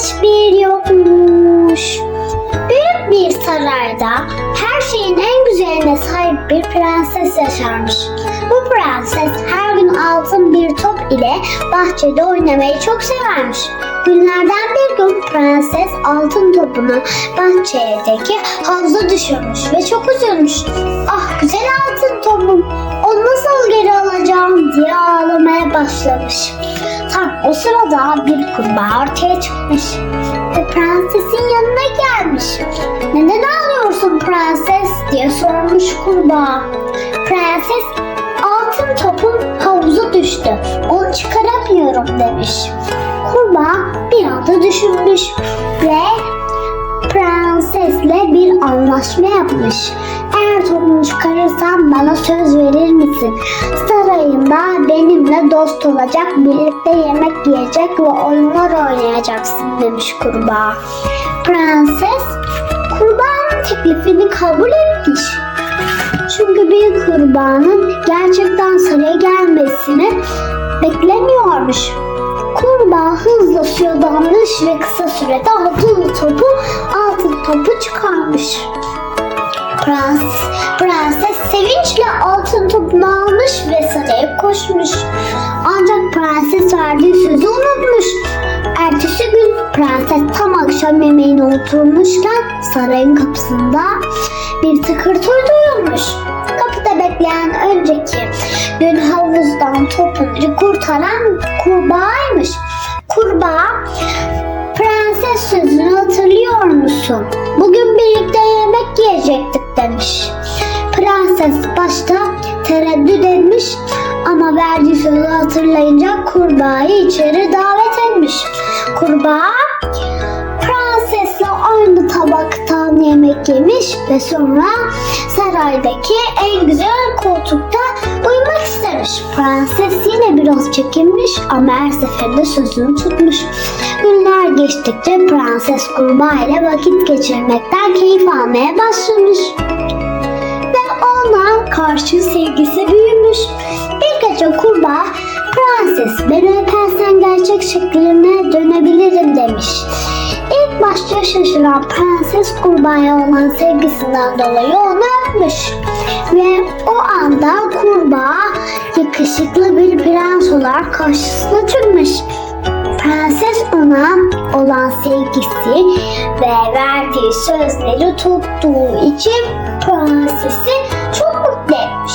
varmış bir yokmuş. Büyük bir sarayda her şeyin en güzeline sahip bir prenses yaşarmış. Bu prenses her gün altın bir top ile bahçede oynamayı çok severmiş. Günlerden bir gün prenses altın topunu bahçedeki havuza düşürmüş ve çok üzülmüş. Ah güzel altın topum, onu nasıl geri alacağım diye ağlamaya başlamış. O sırada bir kurbağa ortaya çıkmış ve prensesin yanına gelmiş. Neden ağlıyorsun prenses diye sormuş kurbağa. Prenses altın topum havuza düştü. Onu çıkaramıyorum demiş. Kurbağa bir anda düşünmüş ve prensesle bir anlaşma yapmış. Eğer topumu çıkarırsan bana söz verir misin? Sarayında benimle dost olacak, birlikte yemek yiyecek ve oyunlar oynayacaksın demiş kurbağa. Prenses kurbağanın teklifini kabul etmiş. Çünkü bir kurbanın gerçekten saraya gelmesini beklemiyormuş. Kurbağa hızla suya dalmış ve kısa sürede altın topu altın topu çıkarmış. Prens, prenses sevinçle altın topunu almış ve saraya koşmuş. Ancak prenses verdiği sözü unutmuş. Ertesi gün prenses tam akşam yemeğine oturmuşken sarayın kapısında bir tıkırtı duyulmuş. Kapıda bekleyen önceki gün havuzdan topunu kurtaran kurbağaymış. Kurbağa Prenses sözünü hatırlıyor musun? Yiyecektik demiş. Prenses başta tereddüt etmiş ama verdiği sözü hatırlayınca kurbağayı içeri davet etmiş. Kurbağa prensesle aynı tabaktan yemek yemiş ve sonra saraydaki en güzel koltukta uyumak istemiş. Prenses yine biraz çekinmiş ama her seferinde sözünü tutmuş. Günler geçtikçe prenses kurbağa ile vakit geçirmekten keyif almaya başlamış. Ve ona karşı sevgisi büyümüş. Bir gece kurbağa prenses beni öpersen gerçek şekline dönebilirim demiş. İlk başta şaşıran prenses kurbağaya olan sevgisinden dolayı onu öpmüş. Ve o anda kurbağa yakışıklı bir prens olarak karşısına çıkmış. Ona olan sevgisi ve verdiği sözleri tuttuğu için prensesi çok mutlu etmiş.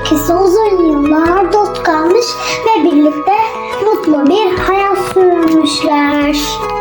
İkisi uzun yıllar dost kalmış ve birlikte mutlu bir hayat sürmüşler.